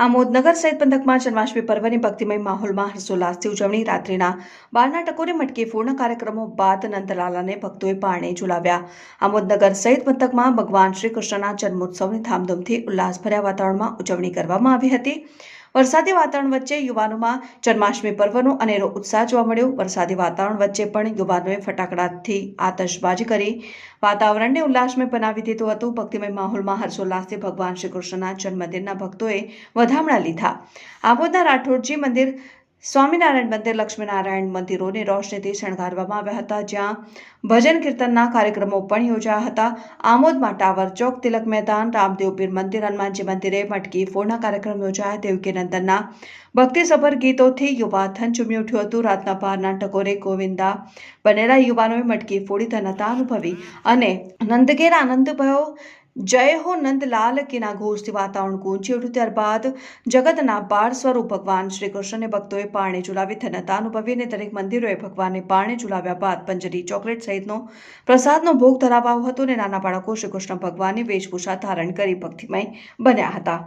આમોદનગર સહિત પંથકમાં જન્માષ્ટમી પર્વની ભક્તિમય માહોલમાં હર્ષોલ્લાસથી ઉજવણી રાત્રિના બારના ટકોરે મટકી પૂર્ણ કાર્યક્રમો બાદ નંદલાલાને ભક્તોએ પારણે ઝુલાવ્યા. આમોદનગર સહિત પંથકમાં ભગવાન શ્રી કૃષ્ણના જન્મોત્સવની ધામધૂમથી ઉલ્લાસભર્યા વાતાવરણમાં ઉજવણી કરવામાં આવી હતી. વરસાદી વાતાવરણ વચ્ચે યુવાનોમાં જન્માષ્ટમી પર્વનો અનેરો ઉત્સાહ જોવા મળ્યો. વરસાદી વાતાવરણ વચ્ચે પણ યુવાનોએ ફટાકડાથી આતશબાજી કરી. વાતાવરણને ઉલ્લાસમય બનાવી દીધું હતું. ભક્તિમય માહોલમાં હર્ષોલ્લાસથી ભગવાન શ્રી કૃષ્ણના જન્મદિનના ભક્તોએ વધામણા લીધા. આબોદના રાઠોડજી મંદિર સ્વામિનારાયણ મંદિર, લક્ષ્મીનારાયણ મંદિરોને રોશનીથી શણગારવામાં આવ્યા હતા, જ્યાં ભજન કીર્તનના કાર્યક્રમો પણ યોજાયા હતા. આમોદમાં ટાવર ચોક, તિલક મેદાન, રામદેવ પીર મંદિર, હનુમાનજી મંદિરે મટકી ફોડના કાર્યક્રમ યોજાયા. દેવકીનંદનના ભક્તિસભર ગીતોથી યુવાધન ઝૂમી ઉઠ્યું હતું. રાતના બહારના ટકોરે ગોવિંદા બનેલા યુવાનોએ મટકી ફોડી ધનતા અનુભવી અને નંદગેર આનંદ ભયો જય હો નંદલાલ, કેના ઘોષથી વાતાવરણ ગૂંજી ઉઠ્યું ત્યારબાદ જગતના બાર સ્વરૂપ ભગવાન શ્રી કૃષ્ણને ભક્તોએ પારણે ઝુલાવી ધન્યતા અનુભવીને દરેક મંદિરોએ ભગવાનને પારણે ઝુલાવ્યા બાદ પંજરી, ચોકલેટ સહિતનો પ્રસાદનો ભોગ ધરાવાયો હતો અને નાના બાળકો શ્રી કૃષ્ણ ભગવાનની વેશભૂષા ધારણ કરી ભક્તિમય બન્યા હતા.